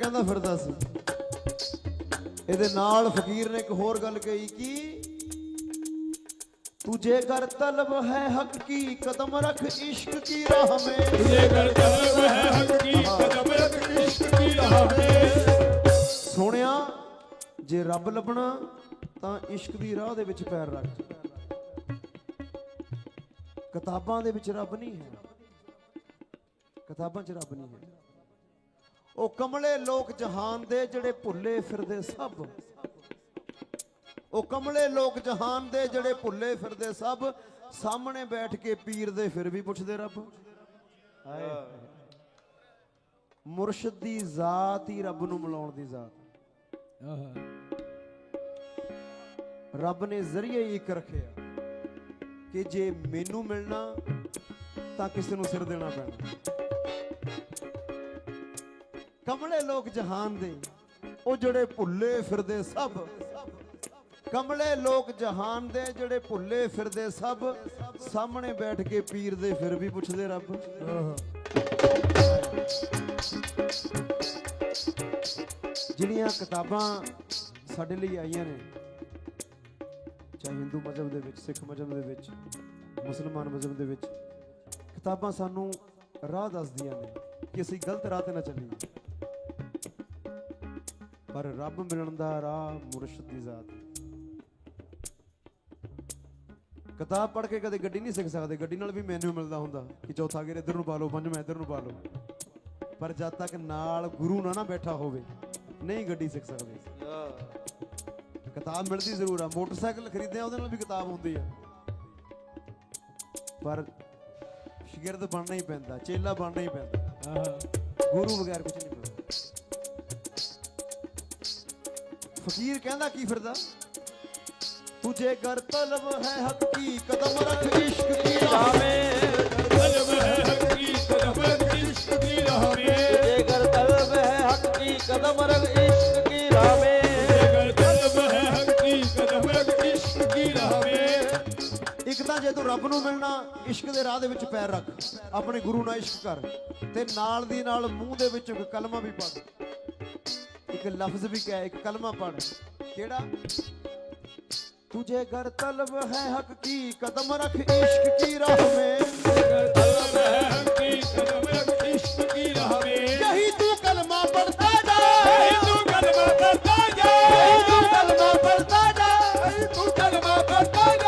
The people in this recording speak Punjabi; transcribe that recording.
ਕਹਿੰਦਾ ਫਿਰਦਾ ਸੀ ਇਹਦੇ ਨਾਲ ਫਕੀਰ ਨੇ ਇੱਕ ਹੋਰ ਗੱਲ ਕਹੀ ਕਿ ਤੁਝੇ ਕਰ ਤਲਬ ਹੈ ਹਕ ਕੀ ਕਦਮ ਰੱਖ ਇਸ਼ਕ ਕੀ ਰਾਹ ਮੇ तुझे कर तलब है हक की कदम रख इश्क की राह में ਸੋਹਣਿਆ ਜੇ ਰੱਬ ਲੱਭਣਾ ਤਾਂ ਇਸ਼ਕ ਦੀ ਰਾਹ ਦੇ ਵਿੱਚ ਪੈਰ ਰੱਖ ਕਿਤਾਬਾਂ ਦੇ ਵਿੱਚ ਰੱਬ ਨਹੀਂ ਹੈ ਕਿਤਾਬਾਂ 'ਚ ਰੱਬ ਨਹੀਂ ਹੈ ਉਹ ਕਮਲੇ ਲੋਕ ਜਹਾਨ ਦੇ ਜਿਹੜੇ ਭੁੱਲੇ ਫਿਰਦੇ ਸਭ। ਉਹ ਕਮਲੇ ਲੋਕ ਜਹਾਨ ਦੇ ਜਿਹੜੇ ਭੁੱਲੇ ਫਿਰਦੇ ਸਭ, ਸਾਹਮਣੇ ਬੈਠ ਕੇ ਪੀਰ ਦੇ ਫਿਰ ਵੀ ਪੁੱਛਦੇ ਰੱਬ। ਹਾਏ। ਮੁਰਸ਼ਿਦ ਦੀ ਜ਼ਾਤ ਹੀ ਰੱਬ ਨੂੰ ਮਿਲਾਉਣ ਦੀ ਜ਼ਾਤ। ਰੱਬ ਨੇ ਜ਼ਰੀਏ ਹੀ ਇੱਕ ਰੱਖਿਆ ਕਿ ਜੇ ਮੈਨੂੰ ਮਿਲਣਾ ਤਾਂ ਕਿਸੇ ਨੂੰ ਸਿਰ ਦੇਣਾ ਪੈਣਾ। ਕਮਲੇ ਲੋਕ ਜਹਾਨ ਦੇ, ਉਹ ਜਿਹੜੇ ਭੁੱਲੇ ਫਿਰਦੇ ਸਭ। ਕਮਲੇ ਲੋਕ ਜਹਾਨ ਦੇ, ਜਿਹੜੇ ਭੁੱਲੇ ਫਿਰਦੇ ਸਭ, ਸਾਹਮਣੇ ਬੈਠ ਕੇ ਪੀਰ ਦੇ ਫਿਰ ਵੀ ਪੁੱਛਦੇ ਰੱਬ। ਜਿਹੜੀਆਂ ਕਿਤਾਬਾਂ ਸਾਡੇ ਲਈ ਆਈਆਂ ਨੇ, ਚਾਹੇ ਹਿੰਦੂ ਮਜ਼ਹਬ ਦੇ ਵਿੱਚ, ਸਿੱਖ ਮਜ਼ਹਬ ਦੇ ਵਿੱਚ, ਮੁਸਲਮਾਨ ਮਜ਼ਹਬ ਦੇ ਵਿੱਚ, ਕਿਤਾਬਾਂ ਸਾਨੂੰ ਰਾਹ ਦੱਸਦੀਆਂ ਨੇ ਕਿ ਅਸੀਂ ਗਲਤ ਰਾਹ ਤੇ ਨਾ ਚੱਲੀਏ। ਪਰ ਰੱਬ ਮਿਲਣ ਦਾ ਰਾਹ ਮੁਰਸ਼ਿਦ ਦੀ ਜ਼ਾਤ ਹੈ। ਕਿਤਾਬ ਪੜ੍ਹ ਕੇ ਕਦੇ ਗੱਡੀ ਨਹੀਂ ਸਿੱਖ ਸਕਦੇ ਗੱਡੀ ਨਾਲ ਵੀ ਮੈਨੂ ਮਿਲਦਾ ਹੁੰਦਾ ਕਿ ਚੌਥਾ ਗੇਰ ਇੱਧਰ ਨੂੰ ਪਾ ਲਓ ਪੰਜਵਾਂ ਇੱਧਰ ਨੂੰ ਪਾ ਲਓ। ਪਰ ਜਦ ਤੱਕ ਨਾਲ ਗੁਰੂ ਨਾ ਨਾ ਬੈਠਾ ਹੋਵੇ ਨਹੀਂ ਗੱਡੀ ਸਿੱਖ ਸਕਦੇ। ਕਿਤਾਬ ਮਿਲਦੀ ਜ਼ਰੂਰ ਆ ਮੋਟਰਸਾਈਕਲ ਖਰੀਦਿਆ ਉਹਦੇ ਨਾਲ ਵੀ ਕਿਤਾਬ ਹੁੰਦੀ ਆ। ਪਰ ਸ਼ਾਗਿਰਦ ਬਣਨਾ ਹੀ ਪੈਂਦਾ ਚੇਲਾ ਬਣਨਾ ਹੀ ਪੈਂਦਾ। ਗੁਰੂ ਬਗੈਰ ਕੁਝ ਨਹੀਂ ਮਿਲਦਾ। ਫਕੀਰ ਕਹਿੰਦਾ ਕੀ ਫਿਰਦਾ? ਤੁਝੇ ਗਰ ਤਲਬ ਹੈ ਹੱਕੀ ਕਦਮ ਰੱਖ ਇਸ਼ਕ ਦੀ ਰਾਹ ਮੇ। ਤਲਬ ਹੈ ਹੱਕੀ ਕਦਮ ਰੱਖ ਇਸ਼ਕ ਦੀ ਰਾਹ ਮੇ। ਤੁਝੇ ਗਰ ਤਲਬ ਹੈ ਹੱਕੀ ਕਦਮ ਰੱਖ ਇਸ਼ਕ ਦੀ ਰਾਹ ਮੇ। ਇੱਕ ਤਾਂ ਜੇ ਤੂੰ ਰੱਬ ਨੂੰ ਮਿਲਣਾ ਇਸ਼ਕ ਦੇ ਰਾਹ ਦੇ ਵਿੱਚ ਪੈਰ ਰੱਖ। ਆਪਣੇ ਗੁਰੂ ਨਾਲ ਇਸ਼ਕ ਕਰ ਤੇ ਨਾਲ ਦੀ ਨਾਲ ਮੂੰਹ ਦੇ ਵਿੱਚ ਕਲਮਾ ਵੀ ਪਾ ਇੱਕ ਲਫ਼ਜ਼ ਵੀ ਕਹਿ ਇੱਕ ਕਲਮਾ ਪੜ ਕਿਹੜਾ तुझे घर तलब है हक की कदम रख इश्क की राह में घर तलब है हक की कदम रख इश्क की राह में यही तू कलमा पढ़ता जा यही तू कलमा पढ़ता जा यही तू कलमा पढ़ता जा यही तू कलमा पढ़ता जा